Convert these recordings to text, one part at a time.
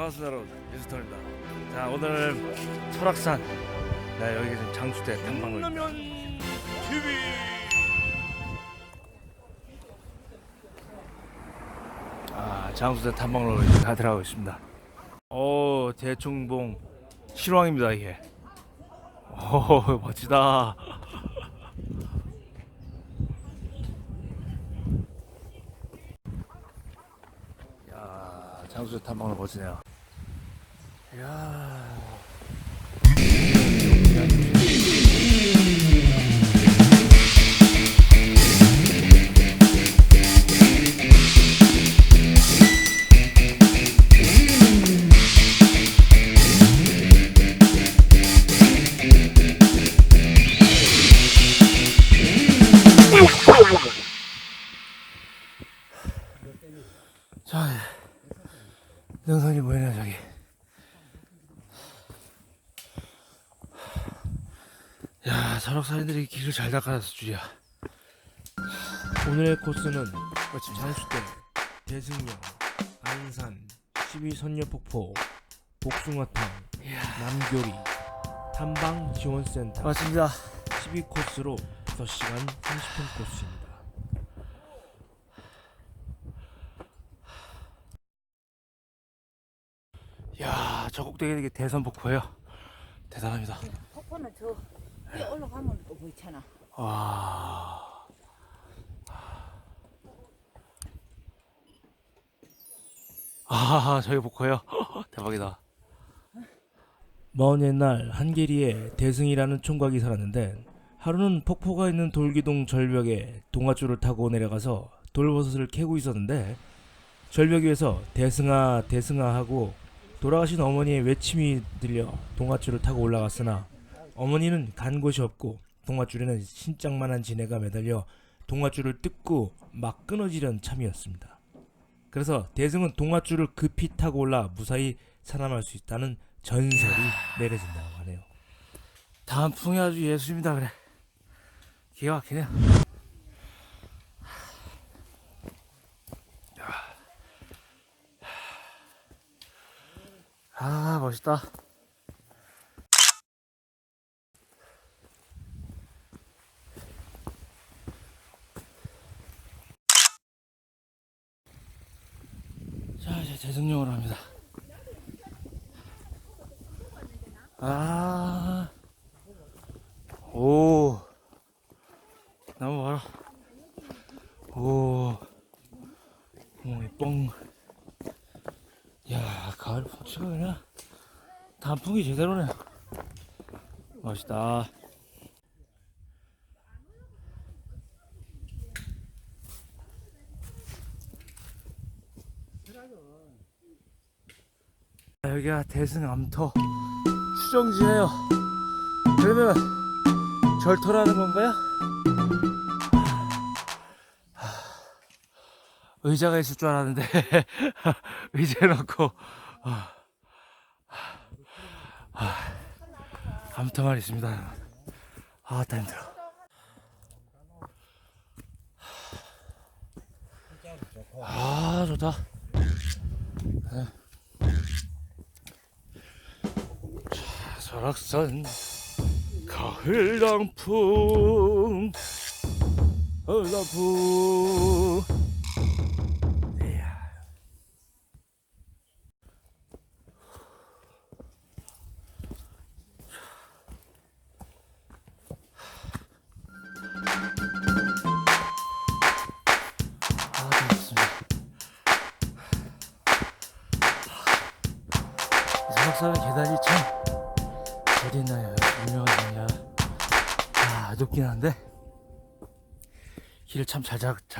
반갑습니다 여러분. 유스턴입니다. 자 오늘 설악산. 네 여기 지금 장수대 라면 TV. 아 장수대 탐방로로 다 들어가고 있습니다. 오 대충봉 실황입니다 이게. 오 멋지다. 야 장수대 탐방로 멋지네요 야 야, 설악산인들이 길을 잘 닦아놨을 줄이야. 오늘의 코스는 장수대, 대승령, 안산, 12선녀폭포, 복숭아탕, 남교리, 탐방 지원센터 맞습니다. 12코스로 5시간 30분 코스입니다. 야, 저 꼭대기에 이게 대선폭포예요. 대단합니다. 폭포는 저 위에 올라가면 또 보이잖아. 와. 아, 저기 복호요. 대박이다. 먼 옛날 한계리에 대승이라는 총각이 살았는데 하루는 폭포가 있는 돌기둥 절벽에 동아줄을 타고 내려가서 돌버섯을 캐고 있었는데 절벽 위에서 대승아 대승아 하고 돌아가신 어머니의 외침이 들려 동아줄을 타고 올라갔으나 어머니는 간 곳이 없고 동아줄에는 신장만한 지네가 매달려 동아줄을 뜯고 막 끊어지려는 참이었습니다. 그래서 대승은 동아줄을 급히 타고 올라 무사히 살아날 수 있다는 전설이 내려진다고 하네요. 다음 풍이 아주 예술입니다 그래. 기가 막히네요. 아 멋있다. 대승령으로 합니다. 아, 오, 나무 봐라. 오, 오, 뻥. 야, 가을 폭치가 그냥 단풍이 제대로네. 멋있다. 여기가 대승암터 추정지예요. 그러면 절터라는 건가요? 하, 의자가 있을 줄 알았는데 의자 놓고 암터만 있습니다. 아, 다 힘들어. 아, 좋다. 설악산 가을 가을 단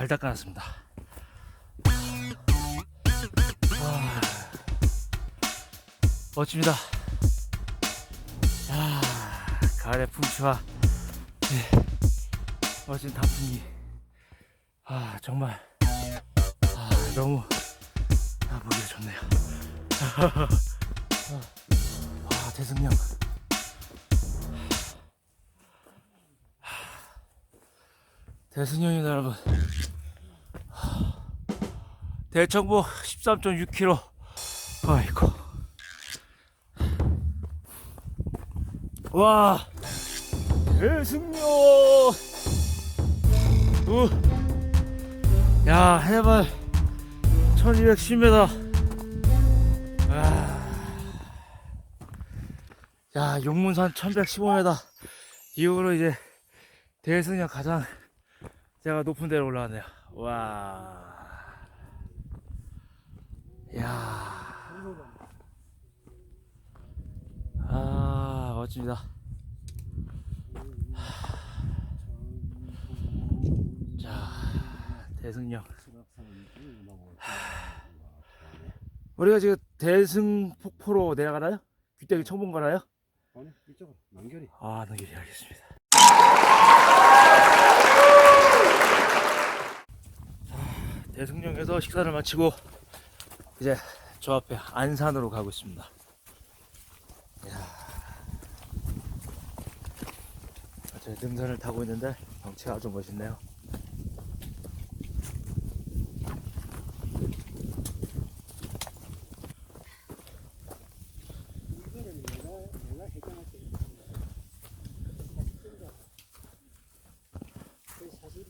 잘잘 닦아놨습니다. 아, 멋집니다. 야, 가을의 풍치와 네, 멋진 단풍이 아 정말 아 너무 아 보기가 좋네요. 아 대승령. 대승령님 여러분. 대청봉 13.6km 아이고. 와. 대승령 우야 해발. 1210m 아. 야 용문산 1115m 이후로 이제 대승령 가장 제가 높은 데로 올라왔네요. 와. 야. 아 멋집니다. 자 대승령. 우리가 지금 대승 폭포로 내려가나요? 귀때기 청봉 가나요? 아니 이쪽으로. 연결이. 아 하겠습니다. 자, 대승령에서 식사를 마치고 이제 저 앞에 안산으로 가고 있습니다 이야. 저 등산을 타고 있는데 경치가 아주 멋있네요 이거는 내가 내가 해당할게 사실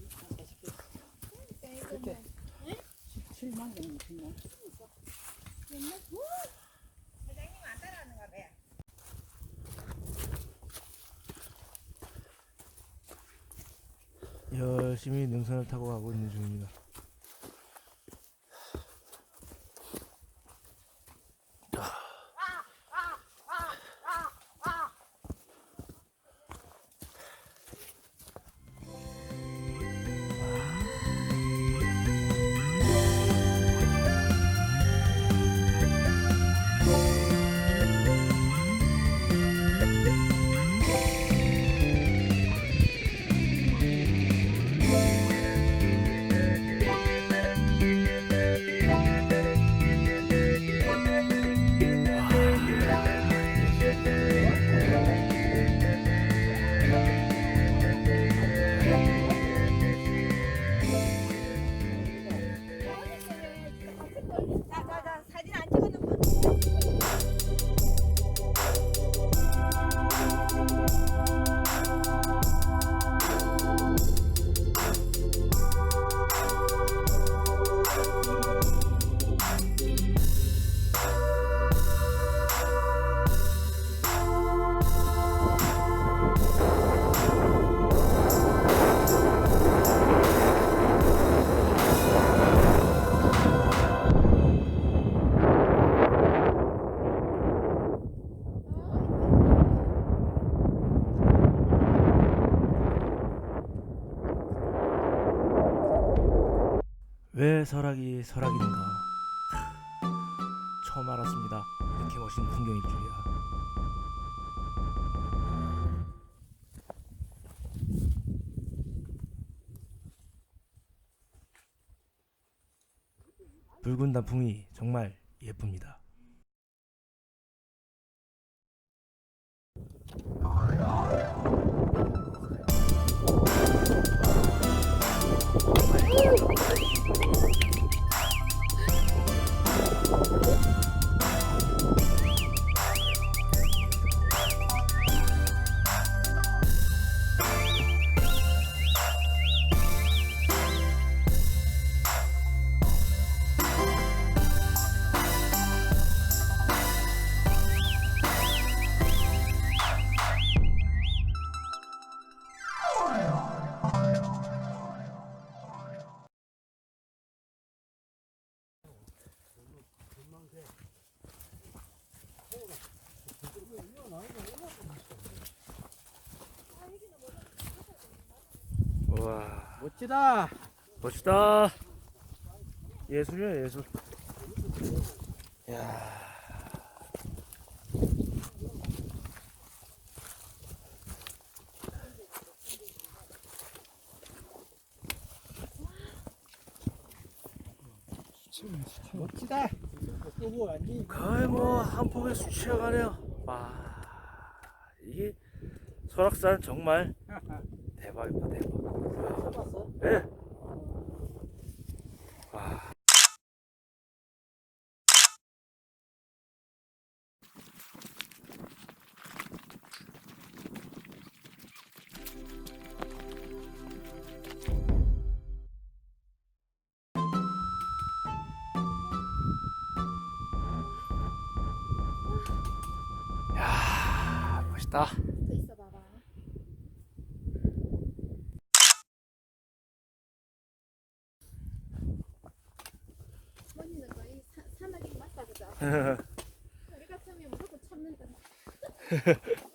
사실 그렇게 7만 정도 되나? 열심히 능선을 타고 가고 있는 중입니다 왜 설악이 설악인가? 처음 알았습니다. 이렇게 멋진 풍경일 줄이야. 붉은 단풍이 정말 예쁩니다 멋지다. 멋지다. 예술이야 예술. 야. 멋지다. 완전 거의 뭐 한 폭에 수치어가네요. 와 이게 설악산 정말 대박이다 대박. 哎 우리 같으면 무조건 참는다.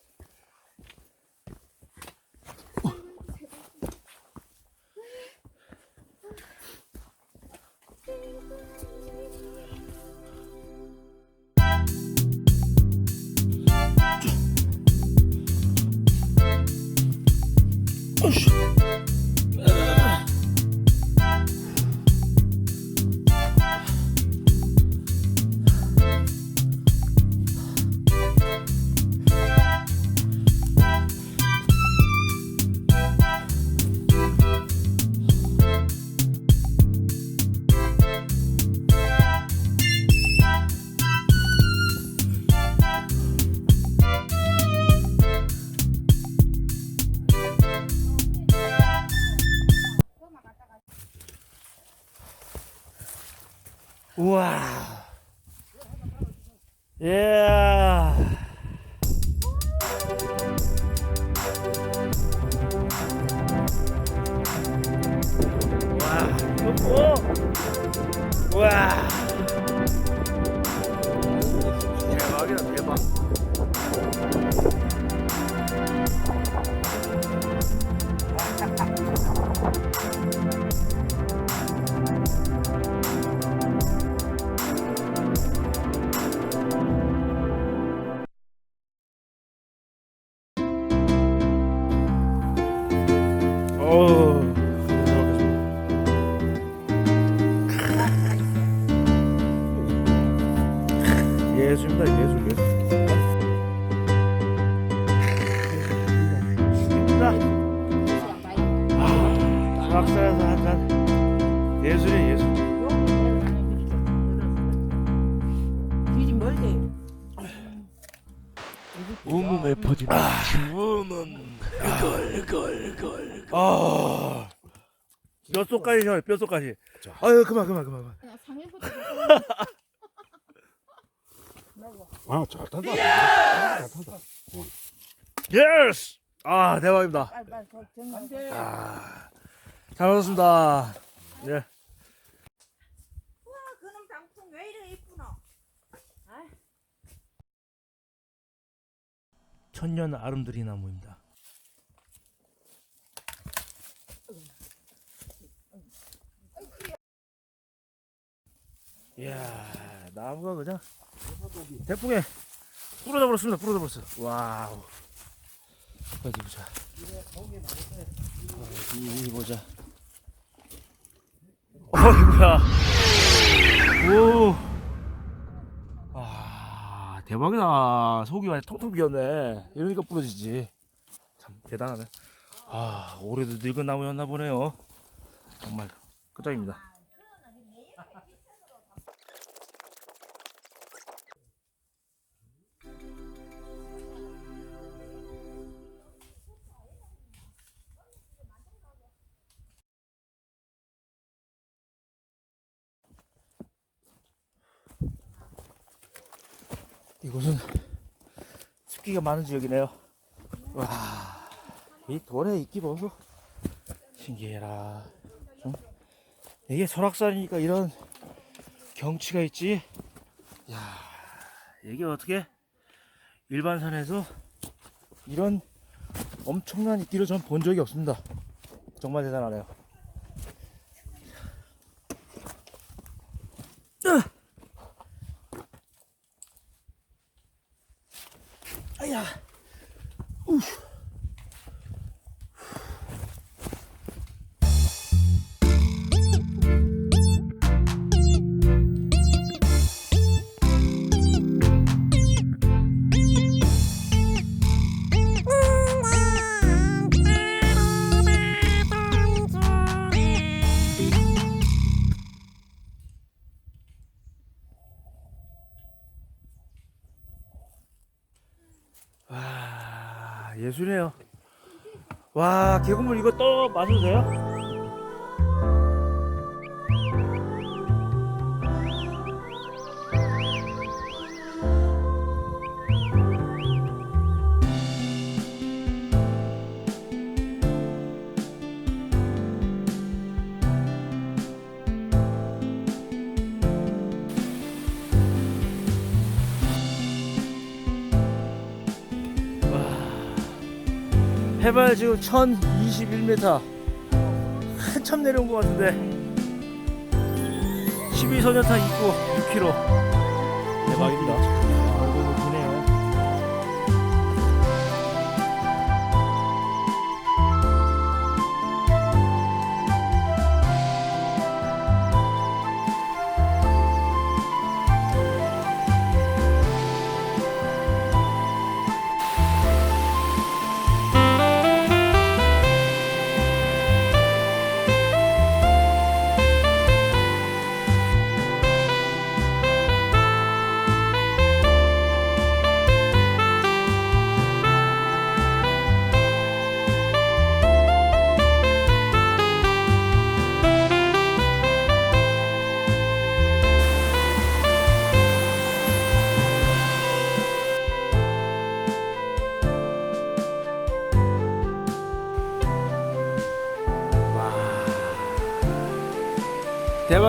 아, 뼛속까지 시원해, 뼛속까지. 아유, 그만, 그만, 그만, 그만. 아, 잘 탄다. 잘 탄다. 예스! 아, 대박입니다. 빨리 빨리 아, 잘 먹었습니다. 예. 와 그놈 장풍 왜 이래 이쁘노? 천년 아름드리 나무입니다. 이야, 나무가 그냥 대풍에 부러져 버렸습니다. 부러져 버렸어. 와우. 어디 보자. 어디 보자. 어이구야. 오. 아 대박이다 속이 완전 텅텅 비었네 이러니까 부러지지 참 대단하네 아 올해도 늙은 나무였나 보네요 정말 끝장입니다 이곳은 습기가 많은 지역이네요. 와, 이 돌에 있기 보소. 신기해라. 응? 이게 설악산이니까 이런 경치가 있지. 야, 이게 어떻게 일반 산에서 이런 엄청난 이끼를 전 본 적이 없습니다. 정말 대단하네요. 예술이네요. 와 계곡물 이거 또 마셔도 돼요? 해발 지금 1021m 한참 내려온 것 같은데. 12소년탄 입구 6km 대박입니다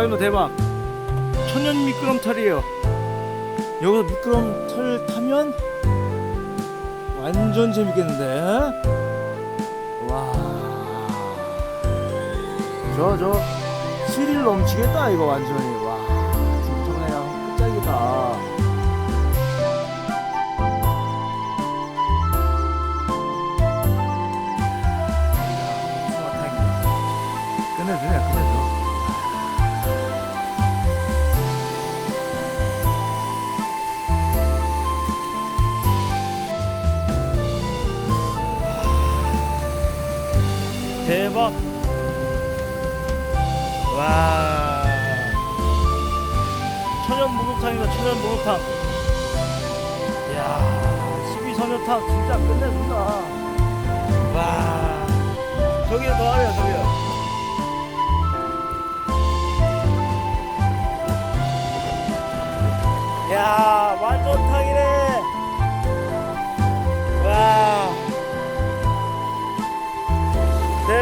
대박입니다 대박. 천연 미끄럼털이에요. 여기서 미끄럼털 타면 완전 재밌겠는데? 와 저 저 스릴 넘치겠다 이거 완전히. 와 중통이랑 끝장이다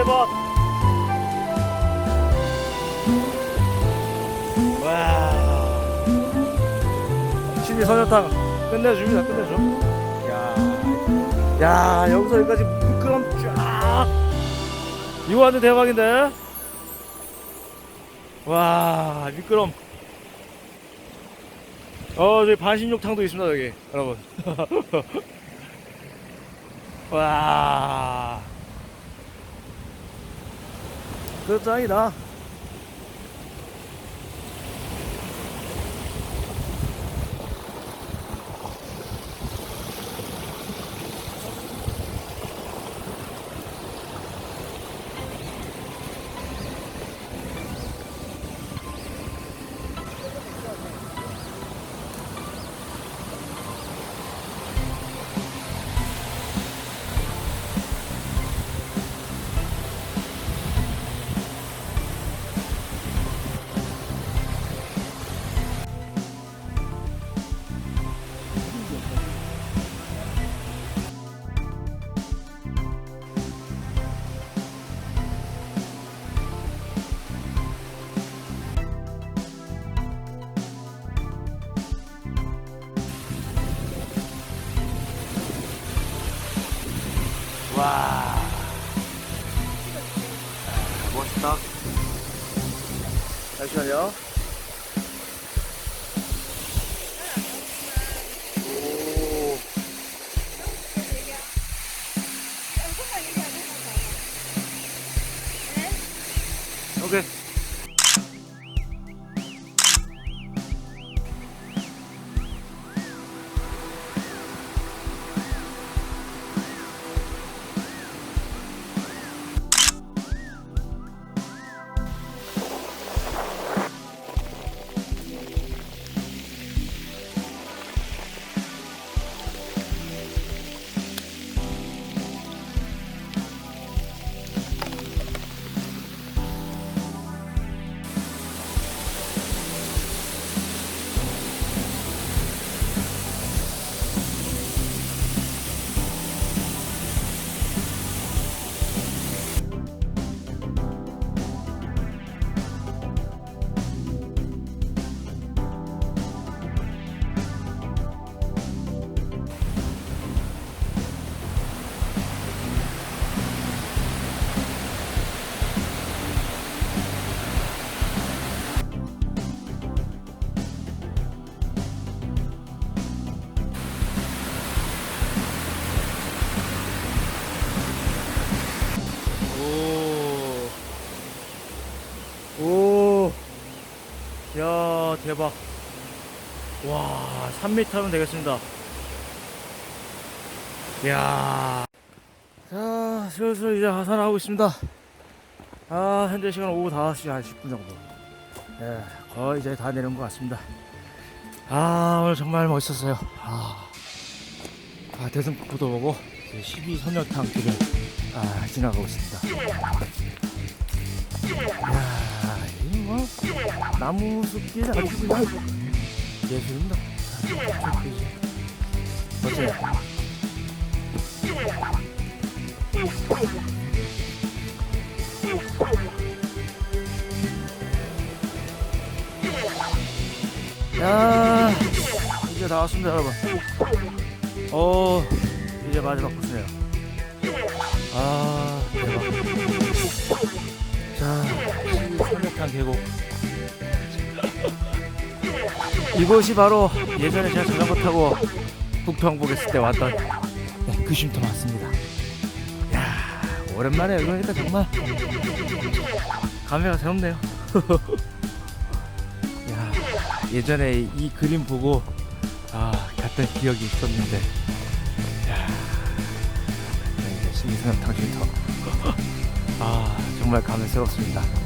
대박 와 12선녀탕 끝내줍니다 끝내줘. 야, 야 여기서 여기까지 미끄럼 쫙. 이거 완전 대박인데? 와 미끄럼. 어 저기 반신욕탕도 있습니다 여기. 여러분. 와 그 짱이다 와. 멋있다. 잠시만요 와 대박. 와 3m면 되겠습니다. 이야. 자 슬슬 이제 하산하고 있습니다. 아 현재 시간 오후 5시 한 10분 정도. 예, 거의 이제 다 내려온 것 같습니다. 아 오늘 정말 멋있었어요. 아, 아 대승폭포도 보고 12 선녀탕 길을 아 지나가고 있습니다. 이야 나무 숲길 아주 그냥 예술입니다. 아, 멋져요 야 이제 다 왔습니다 여러분. 어 이제 마지막 코스네요. 아 삼육탕 계곡. 이곳이 바로 예전에 제가 자전거 타고 북평북 했을 때 왔던 네, 그 쉼터 맞습니다. 야 오랜만에 여기 오니까 정말 감회가 새롭네요. 야 예전에 이 그림 보고 아 갔던 기억이 있었는데 야 네, 이제 신선탕 쉼터 아 정말 감회스럽습니다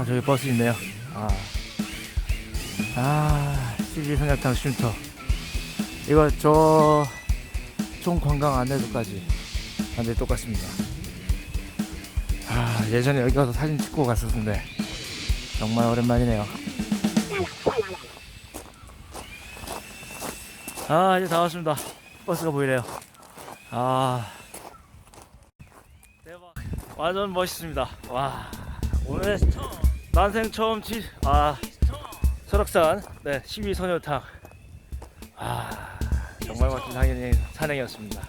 아 저기 버스 있네요. 아, 아 CG 성약탕 쉼터. 이거 저 총 관광 안내도까지. 완전 똑같습니다. 아 예전에 여기 가서 사진 찍고 갔었는데 정말 오랜만이네요. 아 이제 다 왔습니다. 버스가 보이네요. 아. 대박. 완전 멋있습니다. 와. 오늘 난생 처음 치, 아 설악산 네 12선녀탕 아 정말 멋진 상인이 산행이었습니다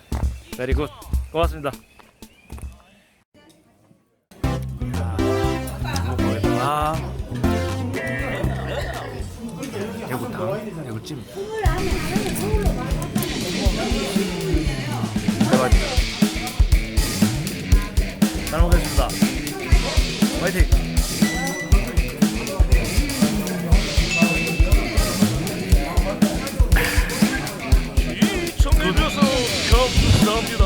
베리 굿 고맙습니다 아 대구탕 대구찜 잘 먹겠습니다 화이팅 love you.